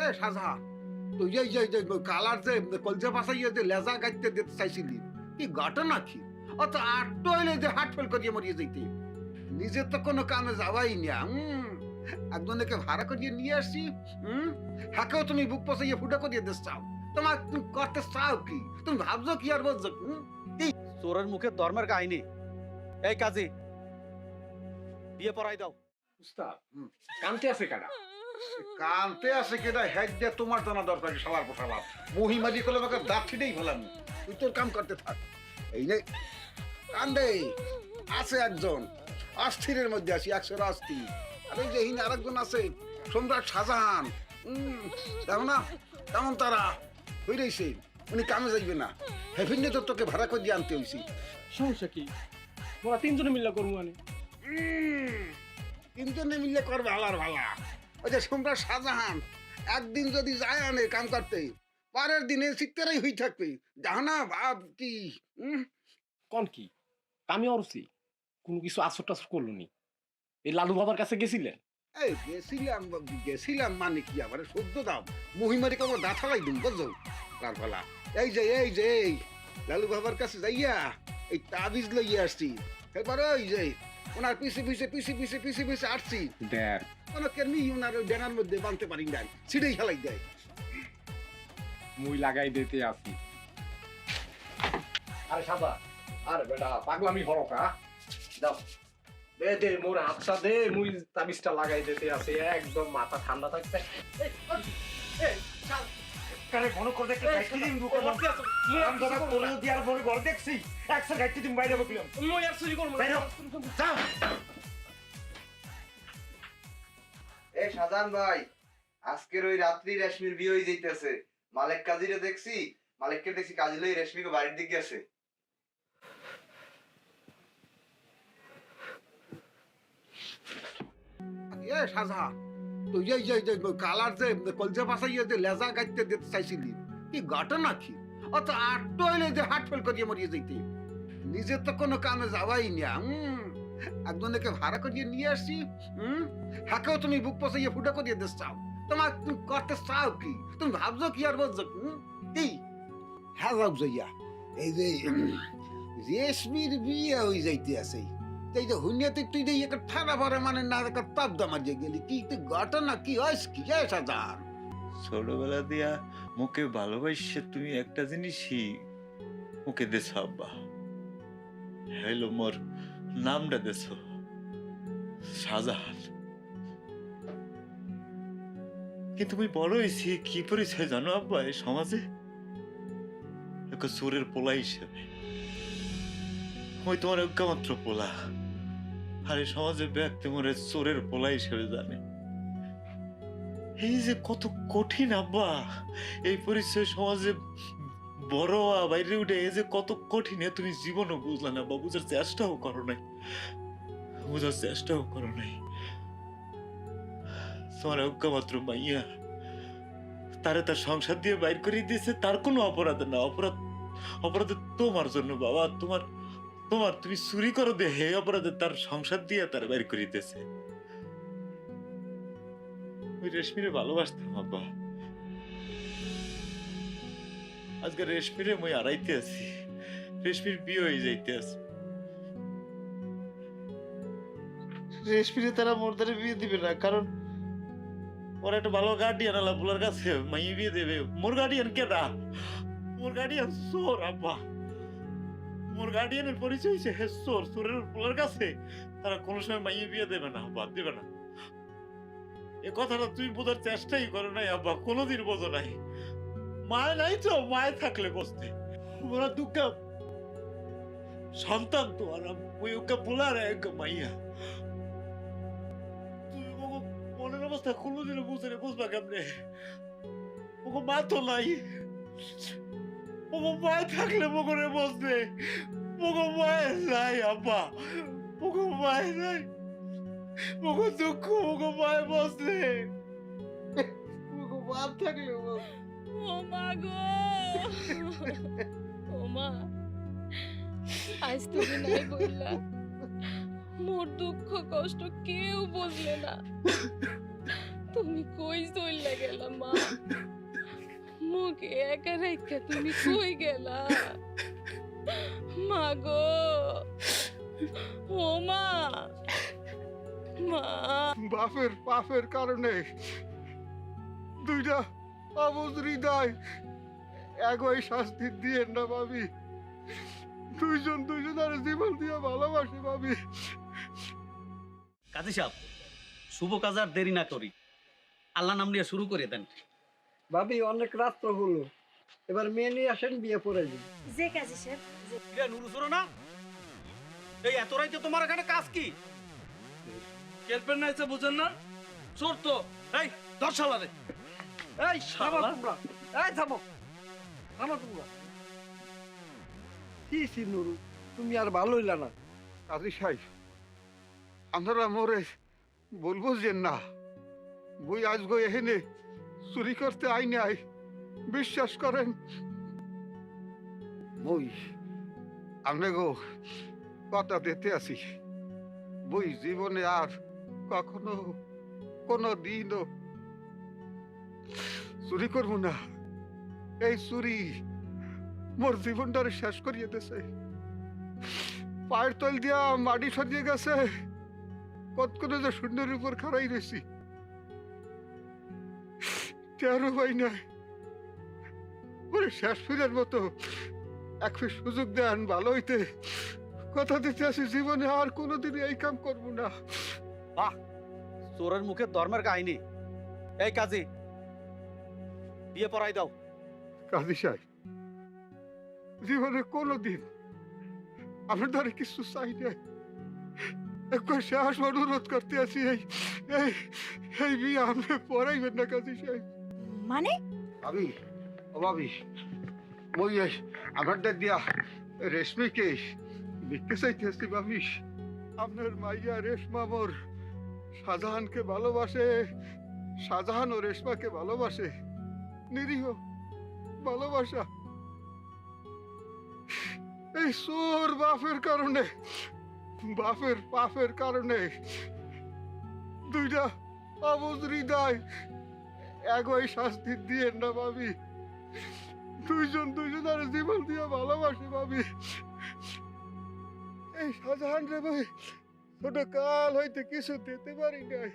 এ সাজা। তুই যে যে যে কালার যে, কলজা পাশাইয়ে যে লেজা গাইতে দিতে চাইছিলি, কি ঘটনা কি? অত আটটো যে হাট ফেল করিয়ে মরিয়ে যাইতে। নিজে তো কোনো কামে যাওয়াই না হুম একজনকে ভাড়া করিয়ে নিয়ে আসছি হুম হাকেও তুমি বুক পচাইয়ে ফুটা করিয়ে দিস চাও। তোমার তুমি করতে চাও কি? তুমি ভাবছ কি আর বলছো? চোরের মুখে ধর্মের কাহিনী। এই কাজী, বিয়ে পড়াই দাও। উস্তাদ। কানতে আছে কারা? কানতে আছে কেটা হেড দিয়ে তোমার জানা দরকার সবার পোষাবাব মহিমালি করলে আমাকে দাঁত ছিটেই ফেলাম। তুই তোর কাম করতে থাক। এই নে কান্দে। আছে একজন অস্থিরের মধ্যে আছি একশো অস্থির আর যে হিন আরেকজন আছে সম্রাট শাহজাহান। দেখো না কেমন তারা। হয়ে রয়েছে উনি কামে যাইবে না। হেভিনে তো তোকে ভাড়া করে দিয়ে আনতে হয়েছি সমস্যা কি? মোরা তিনজনে মিল্লা করব মানে। তিনজনে মিলে করবে আলার ভালা ওই যে সম্রাট শাহজাহান একদিন যদি যায় আনে কাম করতে পরের দিনে হয়ে থাকবে জাহানা ভাব কি কোন কি আমি কোনো কিছু আসর টাসর করল নি এই লালু বাবার কাছে গেছিলেন এই গেছিলাম গেছিলাম মানে কি আবার সদ্য দাম মহিমারি কব দাঁথা লাই দিন তার ফলা এই যে এই যে এই লালু বাবার কাছে যাইয়া এই তাবিজ লইয়া আসছি এবার ওই যে ওনার পিছে পিছে পিছে পিছে পিছে পিছে আসছি দেখ কোনো কেমনি ওনার ওই ডেনার মধ্যে বাঁধতে পারি নাই ছিঁড়েই খেলাই দেয়। মুই লাগাই দিতে আসি আরে সাদা আরে বেটা পাগলামি হলো কা। দাও দে দে মোর হাতটা দে মুই তাবিজটা লাগাই দিতে আছে একদম মাথা ঠান্ডা থাকছে। এই, এই, কারে ঘন করে দেখতে গাইতে দিন আর আমি কোলে না। দিয়ার পরে ঘর দেখছি একশো গাইতে দিন বাইরে বকলাম মুই আর চুরি করব না। যাও। এ সাজান ভাই, আজকের ওই রাত্রি রেশমির বিয়ে হয়ে যাইতেছে। মালিক দেখছি, মালিককে দেখছি লই রেশমিকে বাড়ির দিকে এ সাজা, তুই যে যে যে, কালার যে যে লেজা গাইতে দিতে চাইছিলি, কি ঘটনা কি? অত আটটো হইলে যে হাট ফেল করিয়ে মরিয়ে যাইতে। নিজে তো কোনো কামে যাওয়াই না একজনকে ভাড়া করিয়ে নিয়ে আসছি হুম? হাকেও তুমি বুক পচাইয়ে ফুটা করিয়ে দিস চাও। তোমার তুমি করতে চাও কি? তুমি ভাবছ কি আর বলছো কি? হ্যাঁ যাও যাইয়া এই যে, রেশমির বিয়ে হয়ে যাইতে আছে। এই যে হুনিয়াতে তুই যে একটা ঠাড়া ভরা মানে না, একটা তাপ দামার গেলি। কি তুই ঘটনা কি হয়েছে কি? এসা যান ছোটবেলা দিয়া মুখে ভালোবাসে তুমি একটা জিনিসই মুখে দেছ আব্বা। হ্যালো মোর নামটা দেছ শাহজাহান। কিন্তু তুমি বড় হয়েছি কি পরিচয় জানো আব্বা এই সমাজে? একটা চোরের পোলা হিসেবে। ওই তোমার ঐক্যমাত্র পোলা। আর এই সমাজে ব্যক্তি মরে চোরের পোলা হিসেবে জানে। এই যে কত কঠিন আব্বা। এই পরিচয় সমাজে বড় বাইরে উঠে এই যে কত কঠিন তুমি জীবনও বুঝলে না বা বুঝার চেষ্টাও করো নাই। বুঝার চেষ্টাও করো নাই। তোমার মাত্র মাইয়া, তারে তার সংসার দিয়ে বাইর করে দিয়েছে, তার কোনো অপরাধ না। অপরাধ অপরাধ তোমার জন্য বাবা, তোমার তোমার তুমি চুরি করো দে হে অপরাধে তার সংসার দিয়ে তার বাইর করে দিয়েছে। ওই রেশমিরে ভালোবাসতাম, আব্বা। আজকে রেশমিরে মই আড়াইতে আছি। রেশমির বিয়ে হয়ে যাইতে আছে। রেশমিরে তারা মোর দ্বারা বিয়ে দিবে না কারণ ওর একটা ভালো গার্ডিয়ান আলা বলার কাছে মাইয়ে বিয়ে দেবে। মোর গার্ডিয়ান কে না? মোর গার্ডিয়ান সোর আব্বা। মোর গার্ডিয়ানের পরিচয় হচ্ছে হে সোর সোরের বলার কাছে তারা কোনো সময় মাইয়ে বিয়ে দেবে না আব্বা দেবে না। এ কথাটা তুই বোঝার চেষ্টাই করো নাই আব্বা কোনোদিন বোঝো নাই। মায় নাই তো, মায় থাকলে বসতে। ওরা দুঃখ সন্তান তো, আর ওই ওকে বলার এক মাইয়া। তুই ওকে মনের অবস্থা কোনোদিন বুঝে রে, বুঝবা কেমনে? ওকে মা তো নাই। ওকে মায় থাকলে মগরে বসতে। ওকে মায় নাই, আব্বা। ওকে মায় নাই। ওকে দুঃখ ওকে মায় বসতে। ওগো বাপ থাকলে ও গো! ও আজ তুমি নাই বললা। মোর দুঃখ, কষ্ট কেউ বুঝলে না। তুমি কই চইলা গেলা মা? মুখে একা রেখা তুমি কই গেলা? মা গো! ও মা! মা! বাপের পাপের কারণে দুইটা অবুজ হৃদয়। একই শাস্তি দিয়ে না ভাবি। দুইজন দুইজনের জীবন দিয়ে ভালোবাসে ভাবি। কাজী সাহেব শুভ কাজ আর দেরি না করি। আল্লাহ নাম নিয়ে শুরু করে দেন। ভাবি অনেক রাত্র হলো। এবার মেয়ে নিয়ে আসেন বিয়ে পড়ে দিন যে কাজী সাহেব যে নুরু সরো না? এই এত রাইতে তোমার এখানে কাজ কি? কেলপেন না এসে বুঝেন না? চোর তো। এই দশ সালারে এই থামো তোমরা। এই থামো থামো তোমরা। কি সিনুরু তুমি আর ভালো হইলা না। কাজী সাহেব আপনারা মোরে বলব যে না। বই আজ গো এখানে চুরি করতে আই নাই। বিশ্বাস করেন। বই আপনি গো কথা দিতে আছি বই জীবনে আর কখনো কোনো দিনও চুরি করব না। এই চুরি মোর জীবনটারে শেষ করিয়ে দিছে পায়ের তল দিয়া মাটি সরিয়ে গেছে। কত করে যে শূন্যের উপর খাড়াই রয়েছি। তেরো পাই নাই। ওরে শেষ ফিরের মতো এক সুযোগ দেন ভালো হইতে। কথা দিতে আসি জীবনে আর কোনোদিন এই কাম করব না। চোরের মুখে ধর্মের কাহিনী। এই কাজী বিয়ে পড়াই দাও। কাজী সাহেব জীবনে কোনোদিন আমি ধরে কিছু চাই নাই। একবার শেষ অনুরোধ করতে আছি এই এই এই বিয়ে আপনি পড়াইবেন না কাজী সাহেব। মানে? ভাবি ও ভাবি মই এই আমারটা দিয়া রেশমিকে ভিক্ষে চাইতেছি ভাবি আপনার মাইয়া রেশমা মোর শাহজাহানকে ভালোবাসে শাহজাহান ও রেশমাকে ভালোবাসে। নিরীহ, ভালোবাসা। এই সোর বাপের কারণে, বাপের পাপের কারণে দুইটা অবুজ হৃদয় একই শাস্তি দিয়ে না ভাবি। দুইজন দুইজনের জীবন দিয়ে ভালোবাসে ভাবি। এই শাহজাহান রে ভাই, ছোট কাল হইতে কিছু দিতে পারি নাই।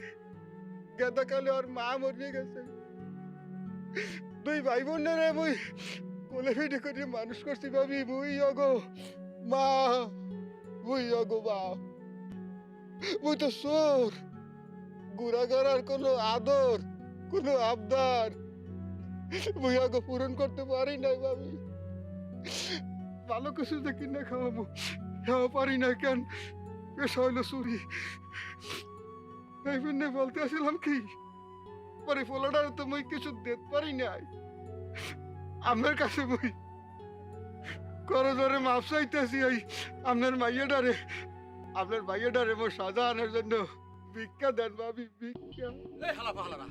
গেদা কালে ওর মা মরিয়ে গেছে। দুই ভাই বোনেরে মুই কোলে ফিটে করে মানুষ করছি ভাবি, মুই অগো মা, মুই অগো বাপ মুই তো সোর গুড়াগাড়ার কোনো আদর, কোনো আবদার মুইয়াকে পূরণ করতে পারি নাই ভাবি। ভালো কিছু যে কিনে খাওয়াবো, খাওয়া পারি না কেন? পেশা হইল চুরি। এই বলতে আসলাম কি? পরে ফলাটার তো মুই কিছু দিতে পারি নাই। আপনার কাছে মুই করো ধরে মাপ চাইতেছি এই আপনার মাইয়াডারে আপনার মাইয়াডারে মোর সাজানোর জন্য ভিক্ষা দেন ভাবি ভিক্ষা। এই হালা পাহালারা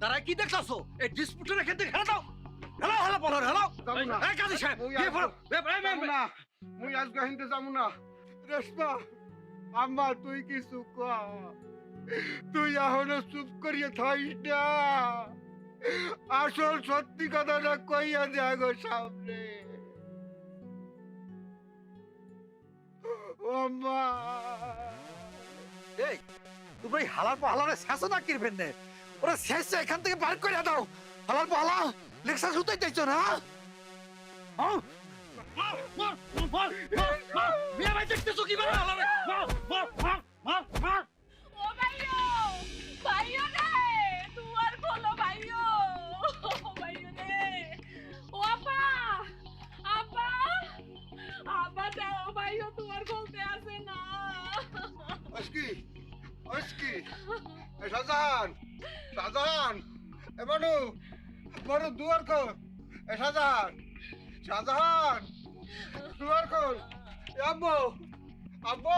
তারা কি দেখতাছো? এই ডিসপুটের ক্ষেত্রে খেলা দাও হেলো হালা পাহালার হেলো যাব এই কাজী সাহেব ওই এ, যাব না। মুই আজকে হিনতে যাব না। রেশমা আম্মা তুই কিছু কয়া তুই এখনও চুপ করিয়ে থাইস না আসল সত্যি কথাটা কইয়া দে গো সামনে এই তোমরা এই হালার পা হালারে শেষও না কিরবেন নে ওরা শেষ এখান থেকে বার করে দাও হালার পা হালা লেকচার শুতে চাইছো না হ্যাঁ? মার মার মার মার মার বিয়ে ভাই দেখতেছো কি করে হালারে মার মার মার মার মানু বড় দুয়ার কর এ শাহজাহান শাহজাহান, দুয়ার কর আব্বু আব্বু,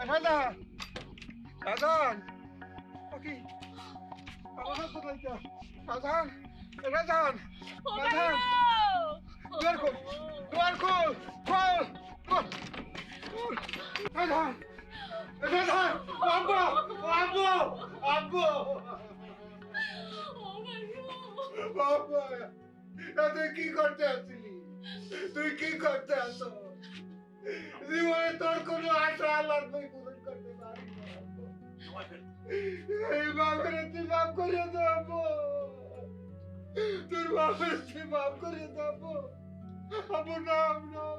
এ শাহজাহান শাহজাহান। ওকি আমার কোথায় যা শাহজাহান, এ শাহজাহান শাহজাহান। দুয়ার খোল, দুয়ার শাহজাহান আব্বু আব্বু আব্বু। বাবা। তুই কি করতে আসলি তুই কি করতে আস? জীবনে তোর কোনো আশা আল্লাহ তুই পূরণ করতে পারি এই বাবারে তুই মাফ করে দেব তোর বাবারে তুই মাফ করে দেব আবু নাম নাম